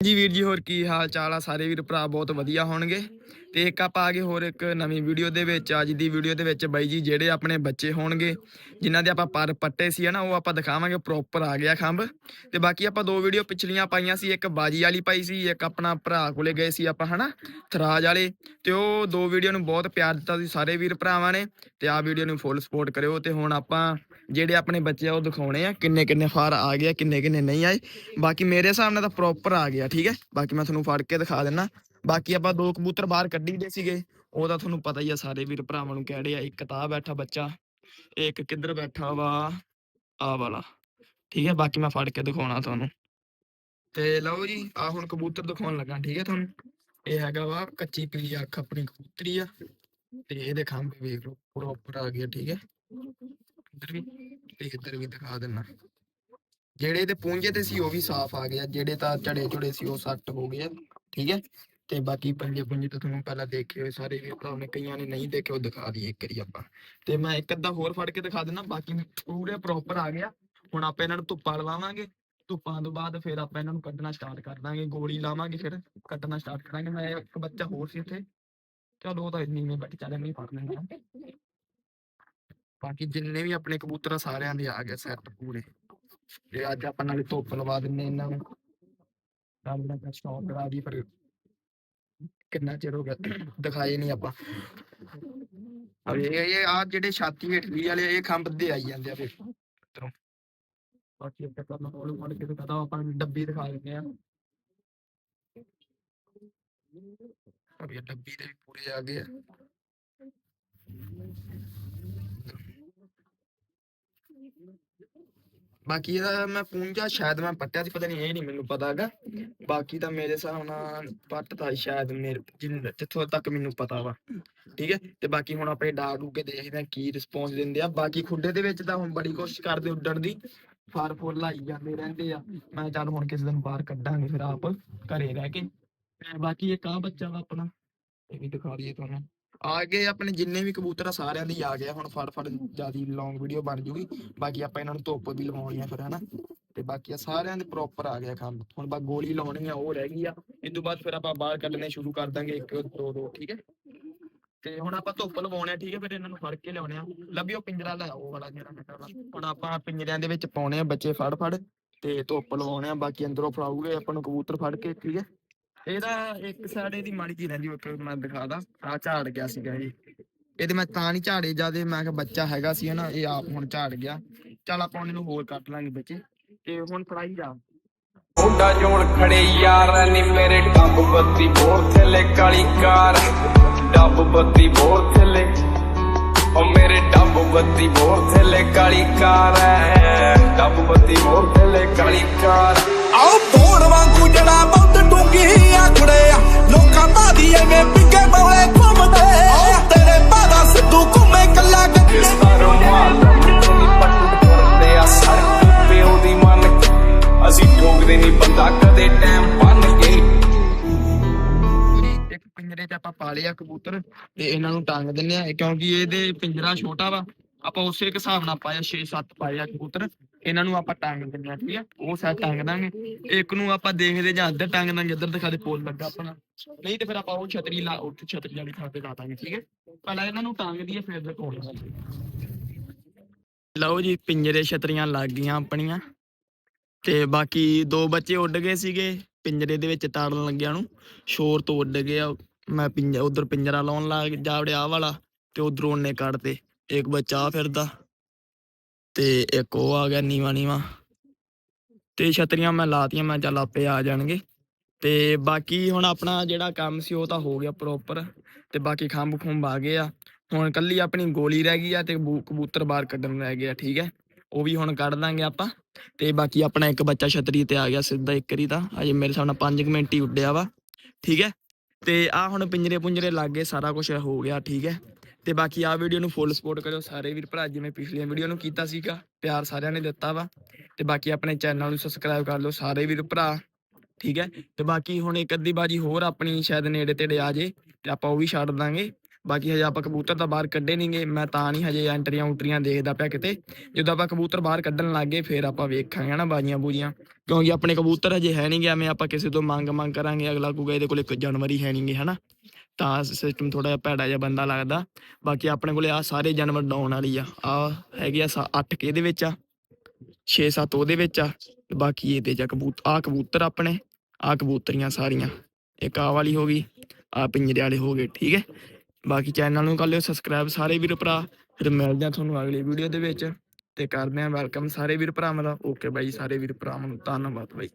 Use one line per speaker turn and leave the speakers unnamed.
ਜੀ ਵੀਰ ਜੀ ਹੋਰ ਕੀ ਹਾਲ ਚਾਲ ਆ? ਸਾਰੇ ਵੀਰ ਭਰਾ ਬਹੁਤ ਵਧੀਆ ਹੋਣਗੇ। ਤੇ ਇੱਕ ਆਪਾਂ ਆ ਗਏ ਹੋਰ ਇੱਕ ਨਵੀਂ ਵੀਡੀਓ ਦੇ ਵਿੱਚ। ਅੱਜ ਦੀ ਵੀਡੀਓ ਦੇ ਵਿੱਚ ਬਾਈ ਜੀ ਜਿਹੜੇ ਆਪਣੇ ਬੱਚੇ ਹੋਣਗੇ ਜਿਨ੍ਹਾਂ ਦੇ ਆਪਾਂ ਪਰ ਪੱਟੇ ਸੀ ਹਨਾ ਉਹ ਆਪਾਂ ਦਿਖਾਵਾਂਗੇ ਪ੍ਰੋਪਰ ਆ ਗਿਆ ਖੰਭ। ਤੇ ਬਾਕੀ ਆਪਾਂ ਦੋ ਵੀਡੀਓ ਪਿਛਲੀਆਂ ਪਾਈਆਂ ਸੀ ਇੱਕ ਬਾਜੀ ਵਾਲੀ ਪਾਈ ਸੀ ਇੱਕ ਆਪਣਾ ਭਰਾ ਕੋਲੇ ਗਏ ਸੀ ਆਪਾਂ ਹਨਾ ਥਰਾਜ ਵਾਲੇ। ਤੇ ਉਹ ਦੋ ਵੀਡੀਓ ਨੂੰ ਬਹੁਤ ਪਿਆਰ ਦਿੱਤਾ ਸੀ ਸਾਰੇ ਵੀਰ ਭਰਾਵਾਂ ਨੇ ਤੇ ਆ ਵੀਡੀਓ ਨੂੰ ਫੁੱਲ ਸਪੋਰਟ ਕਰਿਓ। ਤੇ ਹੁਣ ਆਪਾਂ ਜਿਹੜੇ ਆਪਣੇ ਬੱਚੇ ਆ ਉਹ ਦਿਖਾਉਣੇ ਆ ਕਿੰਨੇ ਕਿੰਨੇ ਫਾਰ ਆ ਗਏ ਆ, ਕਿੰਨੇ ਕਿੰਨੇ ਨਹੀਂ ਆਏ। ਬਾਕੀ ਮੇਰੇ ਹਿਸਾਬ ਨਾਲ ਤਾਂ ਪ੍ਰੋਪਰ ਆ ਗਿਆ ਠੀਕ ਹੈ? ਬਾਕੀ ਮੈਂ ਤੁਹਾਨੂੰ ਫੜ ਕੇ ਦਿਖਾ ਦਿੰਨਾ। ਬਾਕੀ ਆਪਾਂ ਦੋ ਕਬੂਤਰ ਬਾਹਰ ਕੱਢੀ ਦੇ ਸੀਗੇ ਉਹ ਤਾਂ ਤੁਹਾਨੂੰ ਪਤਾ ਹੀ ਆ ਸਾਰੇ ਵੀਰ ਭਰਾਵਾਂ ਨੂੰ ਕਿਹੜੇ ਆ ਇੱਕ ਤਾਂ ਬੈਠਾ ਬੱਚਾ ਇੱਕ ਕਿੱਧਰ ਬੈਠਾ ਵਾ ਆ ਵਾਲਾ। ਠੀਕ ਹੈ ਬਾਕੀ ਮੈਂ ਫੜ ਕੇ ਦਿਖਾਉਣਾ ਤੁਹਾਨੂੰ। ਤੇ ਲਓ ਜੀ ਆ ਹੁਣ ਕਬੂਤਰ ਦਿਖਾਉਣ ਲੱਗਾ ਠੀਕ ਹੈ ਤੁਹਾਨੂੰ? ਇਹ ਹੈਗਾ ਵਾ ਕੱਚੀ ਪੀਲੀ ਅੱਖ ਆਪਣੀ ਕਬੂਤਰੀ ਆ। ਤੇ ਇਹਦੇ ਖੰਭ ਵੇਖ ਲਓ ਪ੍ਰੋਪਰ ਆ ਗਿਆ ਠੀਕ ਹੈ ਇੱਧਰ ਵੀ ਤੇ ਇੱਧਰ ਵੀ ਦਿਖਾ ਦਿੰਨਾ। ਜਿਹੜੇ ਇਹਦੇ ਪੂੰਝੇ ਤੇ ਸੀ ਉਹ ਵੀ ਸਾਫ਼ ਆ ਗਿਆ ਜਿਹੜੇ ਤਾਂ ਝੜੇ ਝੜੇ ਸੀ ਉਹ ਸੱਟ ਹੋ ਗਏ ਆ, ਠੀਕ ਹੈ ਤੇ ਬਾਕੀ ਪੰਜੇ ਪੁੰਜੇ ਤਾਂ ਤੁਹਾਨੂੰ ਪਹਿਲਾਂ ਦੇਖੇ ਹੋਏ, ਸਾਰੇ ਵੀਰ ਭਰਾ ਨੇ, ਕਈਆਂ ਨੇ ਨਹੀਂ ਦੇਖੇ, ਉਹ ਦਿਖਾ ਦਈਏ ਇੱਕ ਵਾਰੀ ਆਪਾਂ। ਤੇ ਮੈਂ ਇੱਕ ਅੱਧਾ ਹੋਰ ਫੜ ਕੇ ਦਿਖਾ ਦਿੰਦਾ, ਬਾਕੀ ਪੂਰੇ ਪ੍ਰੋਪਰ ਆ ਗਿਆ। ਹੁਣ ਆਪਾਂ ਇਹਨਾਂ ਨੂੰ ਧੁੱਪਾਂ ਲਵਾਵਾਂਗੇ। ਧੁੱਪਾਂ ਤੋਂ ਬਾਅਦ ਫਿਰ ਆਪਾਂ ਇਹਨਾਂ ਨੂੰ ਕੱਢਣਾ ਸਟਾਰਟ ਕਰ ਦਾਂਗੇ, ਗੋਲੀ ਲਾਵਾਂਗੇ ਫਿਰ, ਕੱਢਣਾ ਸਟਾਰਟ ਕਰਾਂਗੇ। ਮੈਂ ਇੱਕ ਬੱਚਾ ਹੋਰ ਸੀ ਇੱਥੇ। ਚਲੋ ਉਹ ਤਾਂ ਇੰਨੀ ਮੈਂ ਬੱਚੇ ਚੱਲੇ ਨਹੀਂ ਫੜ ਲੈਂਦਾ ਬਾਕੀ ਜਿੰਨੇ ਵੀ ਆਪਣੇ ਕਬੂਤਰ ਸਾਰਿਆਂ ਦੇ ਆ ਗਏ ਸੈੱਟ ਪੂਰੇ। ਤੇ ਅੱਜ ਆਪਾਂ ਨਾਲੇ ਧੁੱਪ ਲਵਾ ਦਿੰਨੇ ਇਹਨਾਂ ਨੂੰ। ਨਾਲ ਦਾ ਸਟਾਪ ਕਰਾ ਦੀ ਪਰ ਕਿੰਨਾ ਚਿਰ ਹੋ ਗਿਆ ਦਿਖਾਏ ਨਹੀਂ ਆਪਾਂ ਅਬ ਇਹ ਇਹ ਆ ਜਿਹੜੇ ਛਾਤੀ ਹੇਠਲੀ ਵਾਲੇ ਇਹ ਖੰਭ ਦੇ ਆਈ ਜਾਂਦੇ ਆ ਫਿਰ ਇੱਧਰੋਂ ਬਾਕੀ ਅੱਗੇ ਤਾਂ ਮੈਂ ਹੌਲੀ ਫੜ ਕੇ ਦਿਖਾਦਾ ਆਪਾਂ ਨੂੰ ਡੱਬੀ ਦਿਖਾ ਦਿੰਦੇ ਆ ਅਬ ਇਹ ਡੱਬੀ ਦੇ ਵੀ ਪੂਰੇ ਆ ਗਏ ਆ ਬਾਕੀ ਇਹਦਾ ਮੈਂ ਪੂੰਝਾ ਸ਼ਾਇਦ ਮੈਂ ਪੱਟਿਆ ਸੀ, ਪਤਾ ਨਹੀਂ ਇਹ ਨਹੀਂ ਮੈਨੂੰ ਪਤਾ ਹੈਗਾ। ਬਾਕੀ ਤਾਂ ਮੇਰੇ ਹਿਸਾਬ ਨਾਲ ਪੱਟਦਾ ਸ਼ਾਇਦ ਮੇਰੇ, ਜਿੰਨ- ਜਿੱਥੋਂ ਤੱਕ ਮੈਨੂੰ ਪਤਾ ਵਾ। ਠੀਕ ਹੈ, ਤੇ ਬਾਕੀ ਹੁਣ ਆਪਾਂ ਇਹ ਡਾਗ ਡੂ ਦੇਖਦੇ ਹਾਂ ਕੀ ਰਿਸਪੌਂਸ ਦਿੰਦੇ ਆ। ਬਾਕੀ ਖੁੱਡੇ ਦੇ ਵਿੱਚ ਤਾਂ ਹੁਣ ਬੜੀ ਕੋਸ਼ਿਸ਼ ਕਰਦੇ ਉੱਡਣ ਦੀ ਫਾਰ ਫੁੱਲ ਲਾਈ ਜਾਂਦੇ ਰਹਿੰਦੇ ਆ। ਮੈਂ ਚੱਲ ਹੁਣ ਕਿਸੇ ਦਿਨ ਬਾਹਰ ਕੱਢਾਂਗੇ ਫਿਰ ਆਪ, ਘਰੇ ਰਹਿ ਕੇ। ਤੇ ਬਾਕੀ ਇਹ ਆ ਬੱਚਾ ਵਾ ਆਪਣਾ, ਇਹ ਵੀ ਦਿਖਾ ਦਈਏ ਤੁਹਾਨੂੰ। ਆ ਗਏ ਆਪਣੇ ਜਿੰਨੇ ਵੀ ਕਬੂਤਰ ਆ ਸਾਰਿਆਂ ਦੀ ਆ ਗਿਆ, ਹੁਣ ਫੜ ਫੜ ਜਿਆਦੀ ਲੌਂਗ ਵੀਡੀਓ ਬਣ ਜੂਗੀ। ਬਾਕੀ ਆਪਾਂ ਇਹਨਾਂ ਨੂੰ ਧੁੱਪ ਵੀ ਲਵਾਉਣੀ ਆ ਫਿਰ, ਹਨਾ। ਤੇ ਬਾਕੀ ਆ ਸਾਰਿਆਂ ਦੇ ਪ੍ਰੋਪਰ ਆ ਗਿਆ ਕੰਮ। ਹੁਣ ਬਸ ਗੋਲੀ ਲਾਉਣੀ ਆ, ਉਹ ਰਹਿ ਗਈ ਆ। ਇਸ ਤੋਂ ਬਾਅਦ ਫਿਰ ਆਪਾਂ ਬਾਹਰ ਕੱਢਣੇ ਸ਼ੁਰੂ ਕਰ ਦਾਂਗੇ ਇੱਕ, ਦੋ ਦੋ, ਠੀਕ ਹੈ। ਤੇ ਹੁਣ ਆਪਾਂ ਧੁੱਪ ਲਵਾਉਣੇ ਆ, ਠੀਕ ਹੈ, ਫਿਰ ਇਹਨਾਂ ਨੂੰ ਫੜ ਕੇ ਲਿਆਉਣੇ ਆ। ਲੱਭਿਓ ਪਿੰਜਰਾ, ਲੈ ਉਹ ਵਾਲਾ ਜਿਹੜਾ ਮੇਰਾ ਵਾ। ਹੁਣ ਆਪਾਂ ਪਿੰਜਰਿਆਂ ਦੇ ਵਿੱਚ ਪਾਉਣੇ ਆ ਬੱਚੇ ਫੜ ਫੜ, ਤੇ ਧੁੱਪ ਲਵਾਉਣੇ ਆ, ਬਾਕੀ ਅੰਦਰੋਂ ਫੜਾਉਗੇ ਆਪਾਂ ਨੂੰ ਕਬੂਤਰ ਫੜ ਕੇ, ਠੀਕ ਹੈ। ਇਹਦਾ ਇੱਕ ਸਾਈਡ ਇਹਦੀ ਮਾੜੀ ਜੀ ਰਹਿੰਦੀ ਇੱਕ ਮੈਂ ਦਿਖਾਦਾ ਆ ਝਾੜ ਗਿਆ ਸੀਗਾ ਇਹ। ਇਹਦੇ ਮੈਂ ਤਾਂ ਨਹੀਂ ਝਾੜੇ ਜਿਆਦੇ ਮੈਂ ਕਿਹਾ ਬੱਚਾ ਹੈਗਾ ਸੀ ਹਨਾ ਇਹ ਆਪ ਹੁਣ ਝਾੜ ਗਿਆ। ਚੱਲ ਆਪਾਂ ਇਹਨੂੰ ਹੋਰ ਕੱਟ ਲਾਂਗੇ ਬੱਚੇ ਤੇ ਹੁਣ ਫੜਾਈ ਜਾ।
ਮੁੰਡਾ ਜੋਣ ਖੜੇ ਯਾਰ ਨੀ ਮੇਰੇ ਡੱਬ ਬੱਤੀ ਬੋਰ ਥੱਲੇ ਕਾਲੀ ਕਾਰ। ਡੱਬ ਬੱਤੀ ਬੋਰ ਥੱਲੇ। ਓ ਮੇਰੇ ਡੱਬ ਬੱਤੀ ਬੋਰ ਥੱਲੇ ਕਾਲੀ ਕਾਰ। ਡੱਬ ਬੱਤੀ ਬੋਰ ਥੱਲੇ ਕਾਲੀ ਕਾਰ।
ਆਓ ਬੋੜ ਵਾਂਗੂ ਜੜਾ ਬਹੁਤ ਡੂੰਗੀ
ਪਿੰਜਰੇ ਪਾ ਲਿਆ ਕਬੂਤਰ ਤੇ ਇਹਨਾਂ ਨੂੰ ਟੰਗ ਦਿੰਨੇ ਆ, ਕਿਉਂਕਿ ਇਹਦੇ ਪਿੰਜਰਾ ਛੋਟਾ ਵਾ, ਆਪਾਂ ਉਸੇ ਹਿਸਾਬ ਨਾਲ ਪਾਇਆ 6-7 ਪਾਏ ਕਬੂਤਰ, ਇਹਨਾਂ ਨੂੰ ਆਪਾਂ ਟੰਗ ਦਿੰਨੇ ਆ, ਠੀਕ ਆ? ਉਹ ਸਾਈਡ ਟੰਗ ਦਾਂਗੇ। ਇੱਕ ਨੂੰ ਆਪਾਂ ਦੇਖਦੇ ਜਾਂ ਇੱਧਰ ਟੰਗ ਦਾਂਗੇ ਇੱਧਰ ਦਿਖਾ ਦੇ ਪੋਲ ਲੱਗਾ ਆਪਣਾ। ਨਹੀਂ ਤੇ ਫਿਰ ਆਪਾਂ ਉਹ ਛਤਰੀ ਲਾ, ਉੱਥੇ ਛਤਰੀ ਵਾਲੀ ਥਾਂ ਤੇ ਲਾ ਦਾਂਗੇ, ਠੀਕ ਹੈ ਪਹਿਲਾਂ ਇਹਨਾਂ ਨੂੰ ਟੰਗ ਦਈਏ, ਫਿਰ ਦਿਖਾਉਣੇ ਲਓ ਜੀ, ਪਿੰਜਰੇ ਛਤਰੀਆਂ ਲੱਗ ਗਈਆਂ ਆਪਣੀਆਂ। ਤੇ ਬਾਕੀ ਦੋ ਬੱਚੇ ਉੱਡ ਗਏ ਸੀਗੇ, ਪਿੰਜਰੇ ਦੇ ਵਿੱਚ ਤਾੜਨ ਲੱਗਿਆ ਨੂੰ। ਸ਼ੋਰ ਤੋਂ ਉੱਡ ਗਿਆ ਮੈਂ ਪਿੰਜਰਾ, ਉਧਰ ਪਿੰਜਰਾ ਲਾਉਣ ਲੱਗ ਜਾਵੜਿਆ ਵਾਲਾ ਤੇ ਉਧਰੋਂ ਉਹਨੇ ਕੱਢਤੇ। ਇੱਕ ਬੱਚਾ ਆ ਫਿਰਦਾ ਤੇ ਇੱਕ ਉਹ ਆ ਗਿਆ ਨੀਵਾ ਨੀਵਾ। ਤੇ ਛਤਰੀਆਂ ਮੈਂ ਲਾਤੀਆਂ, ਮੈਂ ਚੱਲ ਆਪੇ ਆ ਜਾਣਗੇ। ਤੇ ਬਾਕੀ ਹੁਣ ਆਪਣਾ ਜਿਹੜਾ ਕੰਮ ਸੀ, ਉਹ ਤਾਂ ਹੋ ਗਿਆ ਪ੍ਰੋਪਰ ਤੇ ਬਾਕੀ ਖੰਭ ਖੁੰਭ ਆ ਗਏ ਆ। ਹੁਣ ਕੱਲੀ ਆਪਣੀ ਗੋਲੀ ਰਹਿ ਗਈ ਆ ਤੇ ਕਬੂ- ਕਬੂਤਰ ਬਾਹਰ ਕੱਢਣ ਰਹਿ ਗਿਆ, ਠੀਕ ਹੈ? ਉਹ ਵੀ ਹੁਣ ਕੱਢ ਦਾਂਗੇ ਆਪਾਂ। ਤੇ ਬਾਕੀ ਆਪਣਾ ਇੱਕ ਬੱਚਾ ਛਤਰੀ ਤੇ ਆ ਗਿਆ, ਸਿੱਧਾ ਇੱਕ ਵਾਰੀ ਤਾਂ। ਅਜੇ ਮੇਰੇ ਹਿਸਾਬ ਨਾਲ 5 ਮਿੰਟ ਹੀ ਉੱਡਿਆ ਵਾ, ਠੀਕ ਹੈ? ਤੇ ਆ ਹੁਣ ਪਿੰਜਰੇ ਪੁੰਜਰੇ ਲੱਗ ਗਏ ਸਾਰਾ ਕੁਝ ਹੋ ਗਿਆ, ਠੀਕ ਹੈ। ਤੇ ਬਾਕੀ ਆ ਵੀਡੀਓ ਨੂੰ ਫੁੱਲ ਸਪੋਰਟ ਕਰਿਓ ਸਾਰੇ ਵੀਰ ਭਰਾ, ਜਿਵੇਂ ਪਿਛਲੀਆਂ ਵੀਡੀਓ ਨੂੰ ਕੀਤਾ ਸੀਗਾ, ਪਿਆਰ ਸਾਰਿਆਂ ਨੇ ਦਿੱਤਾ ਵਾ। ਤੇ ਬਾਕੀ ਆਪਣੇ ਚੈਨਲ ਨੂੰ ਸਬਸਕ੍ਰਾਈਬ ਕਰ ਲਓ ਸਾਰੇ ਵੀਰ ਭਰਾ, ਠੀਕ ਹੈ। ਤੇ ਬਾਕੀ ਹੁਣ ਇੱਕ ਅੱਧੀ ਬਾਜੀ ਹੋਰ ਆਪਣੀ ਸ਼ਾਇਦ ਨੇੜੇ ਤੇੜੇ ਆ ਜੇ, ਤੇ ਆਪਾਂ ਉਹ ਵੀ ਛੱਡ ਦਾਂਗੇ। ਬਾਕੀ ਹਜੇ ਆਪਾਂ ਕਬੂਤਰ ਤਾਂ ਬਾਹਰ ਕੱਢੇ ਨਹੀਂਗੇ ਮੈਂ ਤਾਂ ਨਹੀਂ ਹਜੇ ਐਂਟਰੀਆਂ ਉਂਟਰੀਆਂ ਦੇਖਦਾ ਪਿਆ ਕਿਤੇ। ਜਦੋਂ ਆਪਾਂ ਕਬੂਤਰ ਬਾਹਰ ਕੱਢਣ ਲੱਗੇ ਫਿਰ ਆਪਾਂ ਵੇਖਾਂਗੇ ਨਾ ਬਾਜੀਆਂ ਬੂਜੀਆਂ। ਕਿਉਂਕਿ ਆਪਣੇ ਕਬੂਤਰ ਹਜੇ ਹੈ ਨਹੀਂਗੇ ਐਵੇਂ ਆਪਾਂ ਕਿਸੇ ਤੋਂ ਮੰਗ ਮੰਗ ਕਰਾਂਗੇ, ਅਗਲਾ ਕਹੂਗਾ ਇਹਦੇ ਕੋਲ ਇੱਕ ਜਾਨਵਰ ਹੀ ਹੈ ਨਹੀਂਗੇ ਹਨਾ। ਤਾਂ ਸਿਸਟਮ ਥੋੜਾ ਜਿਹਾ ਭੈੜਾ ਜਿਹਾ ਬੰਦਾ ਲੱਗਦਾ। ਬਾਕੀ ਆਪਣੇ ਕੋਲੇ ਆ ਸਾਰੇ ਜਾਨਵਰ ਡਾਉਣ ਵਾਲੀ ਆ। ਆ ਹੈਗੇ ਆ 8 ਕੇ ਦੇ ਵਿੱਚ ਆ? 6-7 ਉਹਦੇ ਵਿੱਚ ਆ। ਬਾਕੀ ਇਹਦੇ ਚ ਕਬੂਤਰ ਆ ਕਬੂਤਰ ਆਪਣੇ ਆ ਕਬੂਤਰੀਆਂ ਸਾਰੀਆਂ। ਇੱਕ ਆ ਵਾਲੀ ਹੋ ਗਈ ਆ ਪਿੰਜਰੇ ਵਾਲੇ ਹੋ ਗਏ, ਠੀਕ ਹੈ। ਬਾਕੀ ਚੈਨਲ ਨੂੰ ਕਰ ਲਿਓ ਸਬਸਕ੍ਰਾਈਬ ਸਾਰੇ ਵੀਰ ਭਰਾ, ਫਿਰ ਮਿਲਦੇ ਆ ਤੁਹਾਨੂੰ ਅਗਲੀ ਵੀਡੀਓ ਦੇ ਵਿੱਚ। ਤੇ ਕਰਦੇ ਆ ਵੈਲਕਮ ਸਾਰੇ ਵੀਰ ਭਰਾਵਾਂ ਦਾ। ਓਕੇ ਬਾਈ, ਸਾਰੇ ਵੀਰ ਭਰਾਵਾਂ ਨੂੰ ਧੰਨਵਾਦ ਬਾਈ।